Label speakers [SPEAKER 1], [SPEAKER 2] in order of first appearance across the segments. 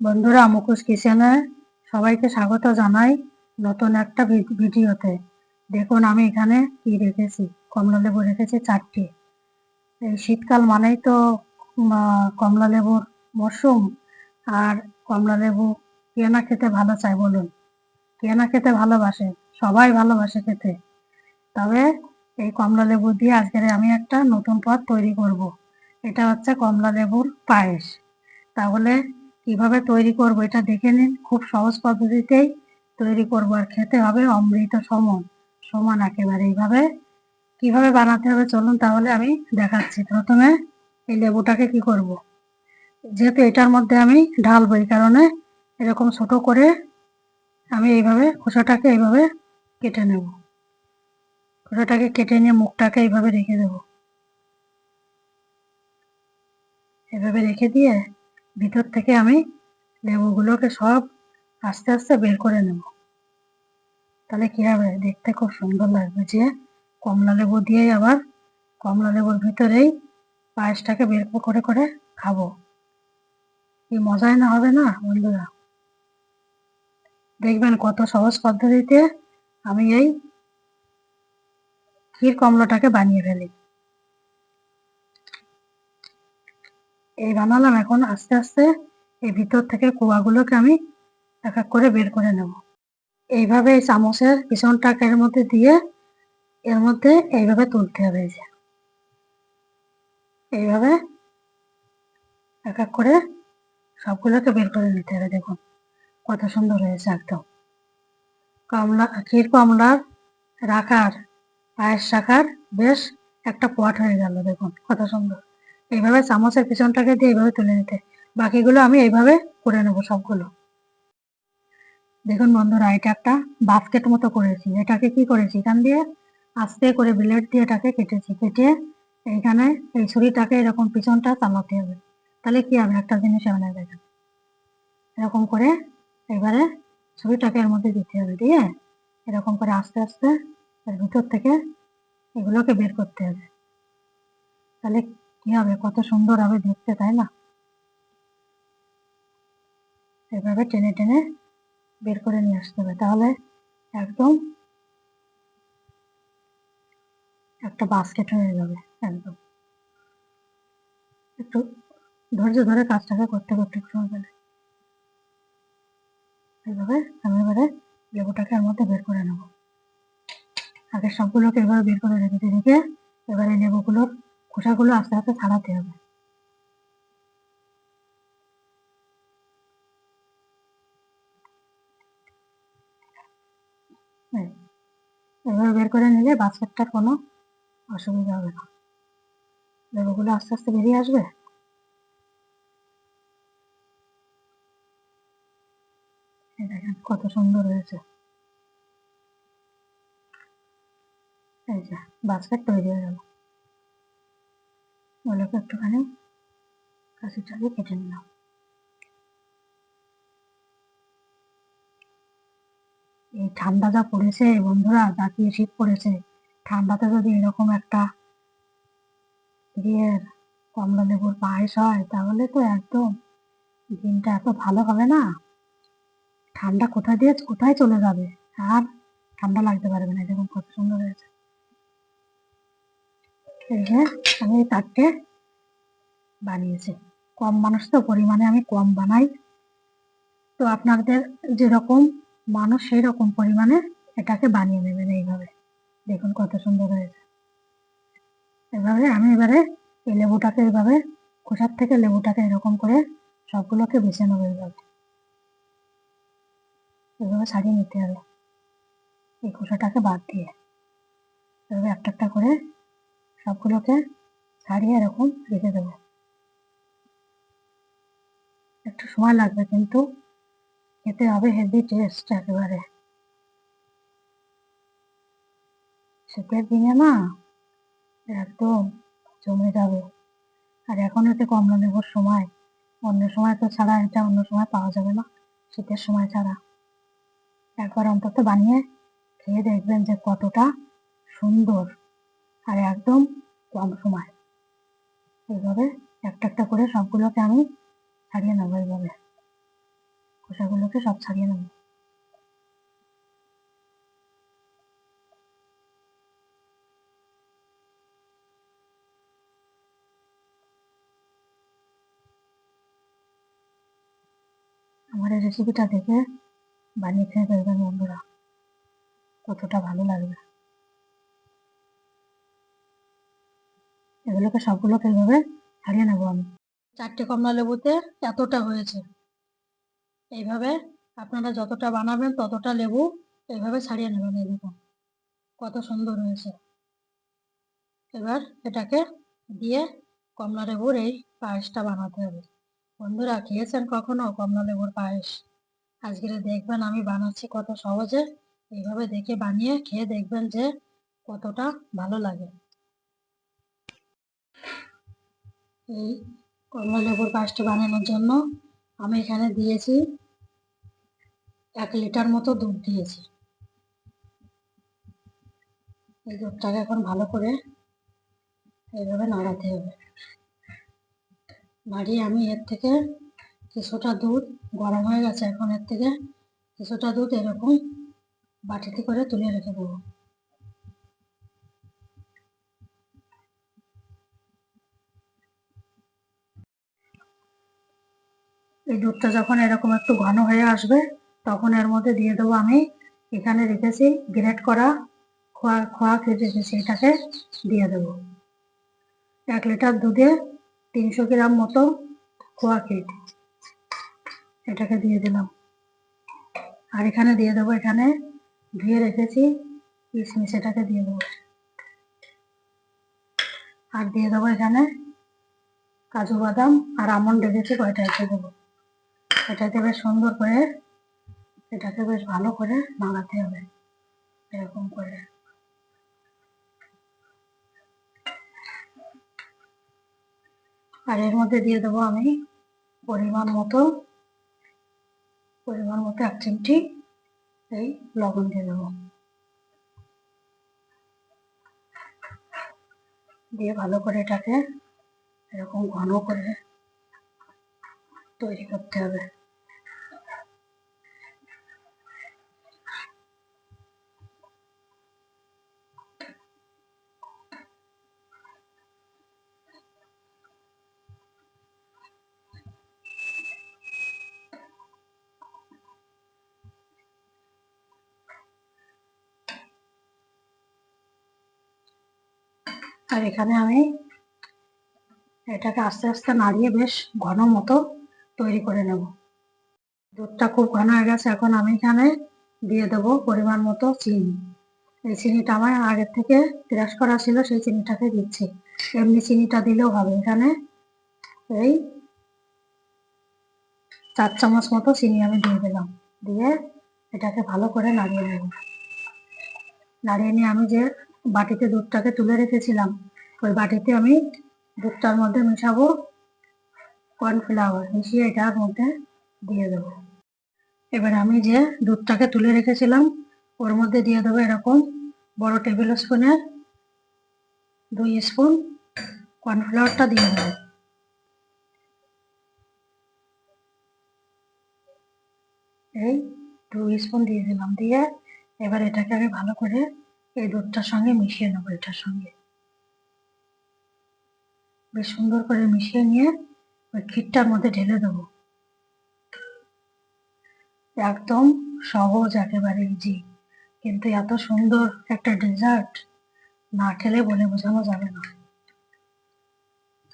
[SPEAKER 1] বন্ধুরা মুখোশ কিচেনে সবাইকে স্বাগত জানাই নতুন একটা ভিডিওতে। দেখুন, আমি এখানে কি রেখেছি? কমলা লেবু রেখেছি চারটি। এই শীতকাল মানেই তো কমলা লেবুর মরশুম। আর কমলা লেবু কে না খেতে ভালো চাই বলুন? কে না খেতে ভালোবাসে? সবাই ভালোবাসে খেতে। তবে এই কমলা লেবু দিয়ে আজকের আমি একটা নতুন পদ তৈরি করব। এটা হচ্ছে কমলা লেবুর পায়েস। তাহলে কীভাবে তৈরি করব এটা দেখে নিন। খুব সহজ পদ্ধতিতেই তৈরি করব আর খেতে হবে অমৃত সমান। সমান একেবারে এইভাবে। কীভাবে বানাতে হবে চলুন তাহলে আমি দেখাচ্ছি। প্রথমে এই লেবুটাকে কি করব? যেহেতু এটার মধ্যে আমি ঢালবো এই কারণে এরকম ছোট করে আমি এইভাবে খোসাটাকে এইভাবে কেটে নেব। খোসাটাকে কেটে নিয়ে মুখটাকে এইভাবে রেখে দেব। এভাবে রেখে দিয়ে ভিতর থেকে আমি লেবুগুলোকে সব আস্তে আস্তে বের করে নেব। তাহলে কি হবে? দেখতে খুব সুন্দর লাগবে যে কমলা লেবু দিয়েই আবার কমলা লেবুর ভিতরেই পায়েসটাকে বের করে করে খাব। কি মজাই না হবে না বন্ধুরা? দেখবেন কত সহজ পদ্ধতিতে আমি এই ক্ষীর কমলাটাকে বানিয়ে ফেলি। এই বানালাম, এখন আস্তে আস্তে এই ভিতর থেকে কুয়াগুলোকে আমি এক এক করে বের করে নেব। এইভাবে এই চামচের পিছনটাকে এর মধ্যে দিয়ে এর মধ্যে এইভাবে তুলতে হবে যে। এইভাবে এক এক করে সবগুলোকে বের করে নিতে হবে, দেখুন কত সুন্দর হয়েছে একদম। কমলা, ক্ষীর কমলার রাখার, পায়েস রাখার বেশ একটা পট হয়ে গেল, দেখুন কত সুন্দর। এইভাবে চামচের পিছনটাকে দিয়ে এইভাবে তুলে নিতে। বাকিগুলো আমি এইভাবে করে নেব সবগুলো। দেখুন বন্ধুরা, এটা একটা বাস্কেট মতো করেছি। এটাকে কি করেছি? এখান দিয়ে আস্তে করে ব্লেড দিয়ে এটাকে কেটেছি। কেটে এইখানে এই ছুরিটাকে এরকম পিছনটা চালাতে হবে। তাহলে কি হবে? একটা জিনিস এমন দেখেন। এরকম করে এবারে ছুরিটাকে এর মধ্যে দিতে হবে। দিয়ে এরকম করে আস্তে আস্তে এর ভিতর থেকে এগুলোকে বের করতে হবে। তাহলে কি হবে? কত সুন্দর হবে দেখতে, তাই না? এভাবে টেনে টেনে বের করে নিয়ে আসতে হবে। তাহলে একদম একটা বাস্কেট হয়ে যাবে, একদম। একটু ধৈর্য ধরে কাজটাকে করতে করতে সময় পেলে। এইভাবে আমি এবারে লেবুটাকে এর মধ্যে বের করে নেব। আগে সবগুলোকে এভাবে বের করে রেখে এবারে লেবুগুলোর খোসাগুলো আস্তে আস্তে ছাড়াতে হবে। এই, এভাবে বের করে নিলে বাস্কেটটার কোনো অসুবিধা হবে না। লেবুগুলো আস্তে আস্তে বেরিয়ে আসবে। দেখেন কত সুন্দর হয়েছে। এই যে বাস্কেট তৈরি হয়ে গেল। ওগুলোকে একটুখানি। কাশিটাকে কেটে নিলাম। এই ঠান্ডা যা পড়েছে বন্ধুরা, যা কি শীত পড়েছে, ঠান্ডাতে যদি এরকম একটা ইয়ের কমলা লেবুর পায়েস হয়, তাহলে তো একদম দিনটা এত ভালো হবে না। ঠান্ডা কোথায় দিয়ে, কোথায় চলে যাবে? আর ঠান্ডা লাগতে পারবে না এরকম কত সুন্দর হয়েছে। এই আমি চারটে বানিয়েছি। কম মানুষ তো পরিমাণে আমি কম বানাই। তো আপনাদের যেরকম মানুষ সেই রকম পরিমাণে এটাকে বানিয়ে নেবেন এইভাবে। দেখুন কত সুন্দর হয়েছে। এভাবে আমি এবারে এই লেবুটাকে এইভাবে খোসার থেকে লেবুটাকে এরকম করে সবগুলোকে বেছে নেব এইভাবে। এভাবে ছাড়িয়ে নিতে হবে। এই খোসাটাকে বাদ দিয়ে। এভাবে একটা একটা করে সবগুলোকে ছাড়িয়ে এরকম রেখে দেবো। একটু সময় লাগবে কিন্তু খেতে হবে হেভি টেস্ট একেবারে। শীতের দিনে না একদম জমে যাবে। আর এখন এতে কমলা লেবুর সময়, অন্য সময় তো ছাড়া এটা অন্য সময় পাওয়া যাবে না, শীতের সময় ছাড়া। একবার অন্তত বানিয়ে খেয়ে দেখবেন যে কতটা সুন্দর। আর একদম কম সময়। এইভাবে একটা একটা করে সবগুলোকে আমি ছাড়িয়ে নেব এইভাবে। এগুলোকে সব ছাড়িয়ে নেব। আমার এই রেসিপিটা দেখে বানিয়ে খেয়ে দেখবেন বন্ধুরা। কতটা ভালো লাগবে। এগুলোকে সবগুলোকে এইভাবে ছাড়িয়ে নেব আমি? চারটে কমলা লেবুতে এতটা হয়েছে। এইভাবে আপনারা যতটা বানাবেন ততটা লেবু এইভাবে ছাড়িয়ে নেবেন এই দেখুন। কত সুন্দর হয়েছে। এবার এটাকে দিয়ে কমলা লেবুর এই পায়েসটা বানাতে হবে। বন্ধুরা, খেয়েছেন কখনো কমলা লেবুর পায়েস? আজকে দেখবেন আমি বানাচ্ছি কত সহজে, এইভাবে দেখে বানিয়ে খেয়ে দেখবেন যে কতটা ভালো লাগে। এই কমলা লেবুর পায়েসটা বানানোর জন্য আমি এখানে দিয়েছি এক লিটার মতো দুধ দিয়েছি। এই দুধটাকে এখন ভালো করে এইভাবে নাড়াতে হবে। নাড়িয়ে আমি এর থেকে কিছুটা দুধ গরম হয়ে গেছে, এখন এর থেকে কিছুটা দুধ এরকম বাটিতে করে তুলে রেখে দেবো। এই দুধটা যখন এরকম একটু ঘন হয়ে আসবে, তখন এর মধ্যে দিয়ে দেবো আমি এখানে রেখেছি গ্রেট করা খোয়া খোয়া কেটেছি সেটাকে দিয়ে দেবো। এক লিটার দুধে তিনশো গ্রাম মতো খোয়া কেট এটাকে দিয়ে দিলাম। আর এখানে দিয়ে দেবো, এখানে ধুয়ে রেখেছি কিশমিশ এটাকে দিয়ে দেবো। আর দিয়ে দেবো এখানে কাজু বাদাম আর আমন্ড রেখেছি কয়টা রেখে দেবো। এটাকে বেশ সুন্দর করে, এটাকে বেশ ভালো করে নাড়াতে হবে, এরকম করে। আর এর মধ্যে দিয়ে দেবো আমি পরিমাণ মতো পরিমাণ মতো এক চিমটি এই লবণ দিয়ে দেবো। দিয়ে ভালো করে এটাকে এরকম ঘন করে তৈরি করতে হবে। আর এখানে আমি এটাকে আস্তে আস্তে নাড়িয়ে বেশ ঘন মতো তৈরি করে নেব। দুধটা খুব ঘন হয়ে গেছে, এখন আমি এখানে দিয়ে দেব পরিমাণ মতো চিনি। এই চিনিটা আমার আগের থেকে ক্রাশ করা ছিল, সেই চিনিটাকে দিচ্ছি। এমনি চিনিটা দিলেও হবে, এখানে এই চার চামচ মতো চিনি আমি দিয়ে দিলাম। দিয়ে এটাকে ভালো করে নাড়িয়ে নেব। নাড়িয়ে নিয়ে আমি যে বাটিতে দুধটাকে তুলে রেখেছিলাম, ওই বাটিতে আমি দুধটার মধ্যে মেশাবো কর্নফ্লাওয়ার মিশিয়ে এটার মধ্যে দিয়ে দেবো। এবার আমি যে দুধটাকে তুলে রেখেছিলাম, ওর মধ্যে দিয়ে দেবো এরকম বড় টেবিল স্পুনের দুই স্পুন কর্নফ্লাওয়ারটা দিয়ে দেবো। এই দুই স্পুন দিয়ে দিলাম, দিয়ে এবার এটাকে আমি ভালো করে এই দুধটার সঙ্গে মিশিয়ে নেব এটার সঙ্গে। বেশ সুন্দর করে মিশিয়ে নিয়ে ওই ক্ষীরটার মধ্যে ঢেলে দেবো। একদম সহজ একেবারে ইজি কিন্তু এত সুন্দর একটা ডেজার্ট না খেলে বলে বোঝানো যাবে না।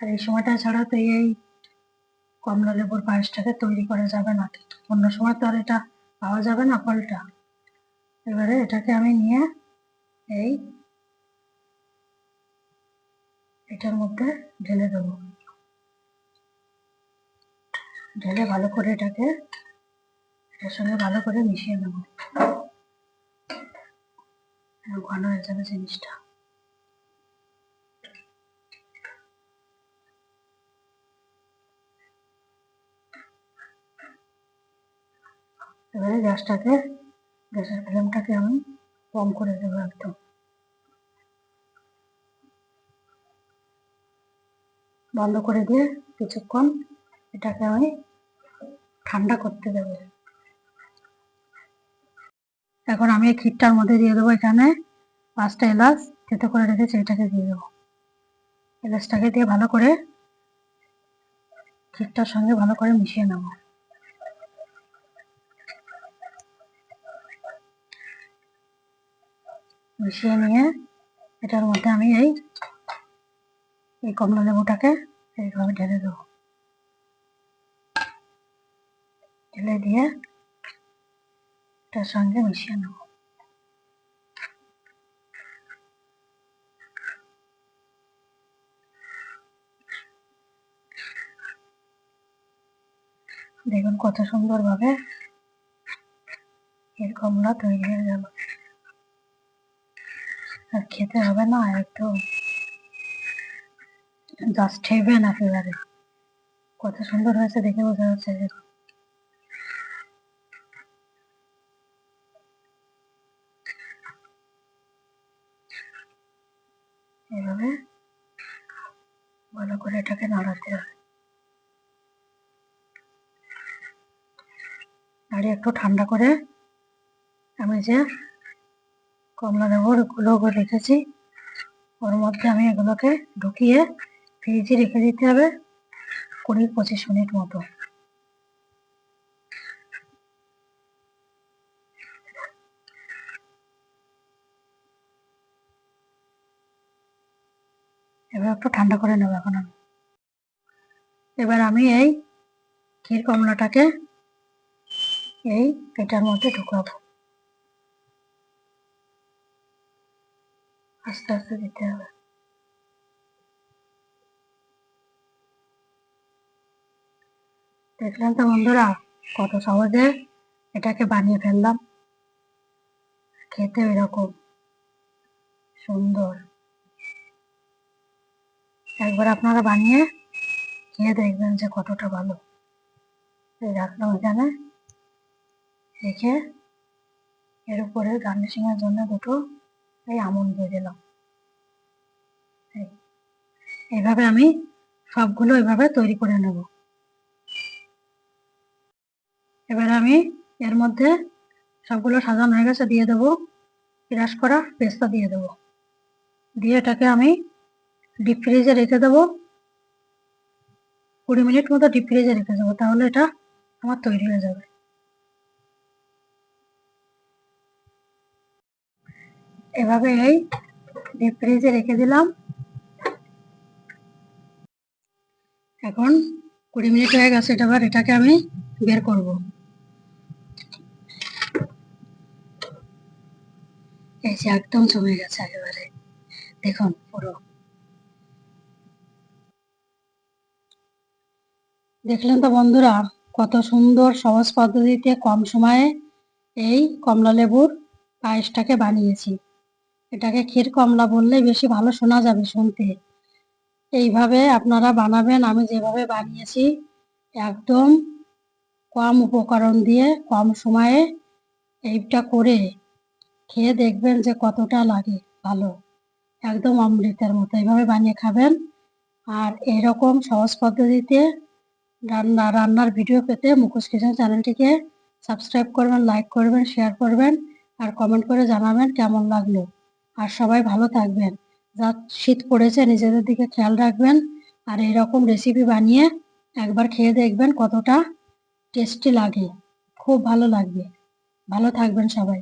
[SPEAKER 1] আর এই সময়টা ছাড়া তো এই কমলা লেবুর পায়েসটাকে তৈরি করা যাবে না। কিন্তু অন্য সময় তো আর এটা পাওয়া যাবে না ফলটা। এবারে এটাকে আমি নিয়ে এই এটার মধ্যে ঢেলে দেবো। ঢেলে ভালো করে এটাকে এটার সঙ্গে ভালো করে মিশিয়ে নেব। ঘন হয়ে যাবে জিনিসটা। এবারে গ্যাসটাকে, গ্যাসের ফ্লেমটাকে আমি কম করে দেবো একদম। বন্ধ করে দিয়ে কিছুক্ষণ এটাকে আমি ঠান্ডা করতে দেবো। এখন আমি এই ক্ষীরটার মধ্যে দিয়ে দেবো এখানে পাঁচটা এলাচ তেতো করে রেখেছি, এটাকে দিয়ে দেবো। এলাচটাকে দিয়ে ভালো করে ক্ষীরটার সঙ্গে ভালো করে মিশিয়ে নেব। মিশিয়ে নিয়ে এটার মধ্যে আমি এই এই কমলা লেবুটাকে এইভাবে ঢেলে দেবো। ঢেলে দিয়ে এটার সঙ্গে মিশিয়ে নেব। দেখুন কত সুন্দর ভাবে এর কমলা তৈরি হয়ে গেল। আর খেতে হবে না একদম জাস্ট হেভেন একেবারে। কত সুন্দর হয়েছে দেখে বোঝা যাচ্ছে এভাবে ভালো করে এটাকে নাড়াতে হবে নাড়িয়ে একটু ঠান্ডা করে আমি যে কমলা লেবুরগুলো রেখেছি, ওর মধ্যে আমি এগুলোকে ঢুকিয়ে ফ্রিজে রেখে দিতে হবে কুড়ি পঁচিশ মিনিট মতো এবার একটু ঠান্ডা করে নেব এখন এবার আমি এই ক্ষীর কমলাটাকে এই এটার মধ্যে ঢুকাবো। আস্তে আস্তে দিতে হবে। দেখলেন তো বন্ধুরা, কত সহজে এটাকে বানিয়ে ফেললাম। খেতে এরকম সুন্দর। একবার আপনারা বানিয়ে খেয়ে দেখবেন যে কতটা ভালো। এই রাখলাম এখানে। রেখে এর উপরে গার্নিশিং এর জন্য দুটো এই আমন দিয়ে দিলাম। এই। এইভাবে আমি সবগুলো এভাবে তৈরি করে নেব। এবার আমি এর মধ্যে সবগুলো সাজানো হয়ে গেছে, দিয়ে দেবো। ক্রাশ করা পেস্তা দিয়ে দেবো। দিয়ে এটাকে আমি ডিপ ফ্রিজে রেখে দেবো। কুড়ি মিনিট মতো ডিপ ফ্রিজে রেখে দেবো, তাহলে এটা আমার তৈরি হয়ে যাবে। এভাবে এই ডিপ ফ্রিজে রেখে দিলাম। এখন কুড়ি মিনিট হয়ে গেছে, এটা আবার এটাকে আমি বের করব। এই যে একদম জমে গেছে একেবারে। দেখুন পুরো। দেখলেন তো বন্ধুরা, কত সুন্দর সহজ পদ্ধতিতে কম সময়ে এই কমলা লেবুর পায়েসটাকে বানিয়েছি। এটাকে ক্ষীর কমলা বললে বেশি ভালো শোনা যাবে শুনতে। এইভাবে আপনারা বানাবেন। আমি যেভাবে বানিয়েছি, একদম কম উপকরণ দিয়ে কম সময়ে এইটা করে খেয়ে দেখবেন যে কতটা লাগে। ভালো, একদম অমৃতের মতো। এইভাবে বানিয়ে খাবেন। আর এরকম সহজ পদ্ধতিতে রান্না, রান্নার ভিডিও পেতে মুখোশ কিচেন চ্যানেলটিকে সাবস্ক্রাইব করবেন লাইক করবেন শেয়ার করবেন আর কমেন্ট করে জানাবেন কেমন লাগল। আর সবাই ভালো থাকবেন। যা শীত পড়েছে নিজেদের দিকে খেয়াল রাখবেন আর এরকম রেসিপি বানিয়ে একবার খেয়ে দেখবেন কতটা টেস্টি লাগে। খুব ভালো লাগবে। ভালো থাকবেন সবাই।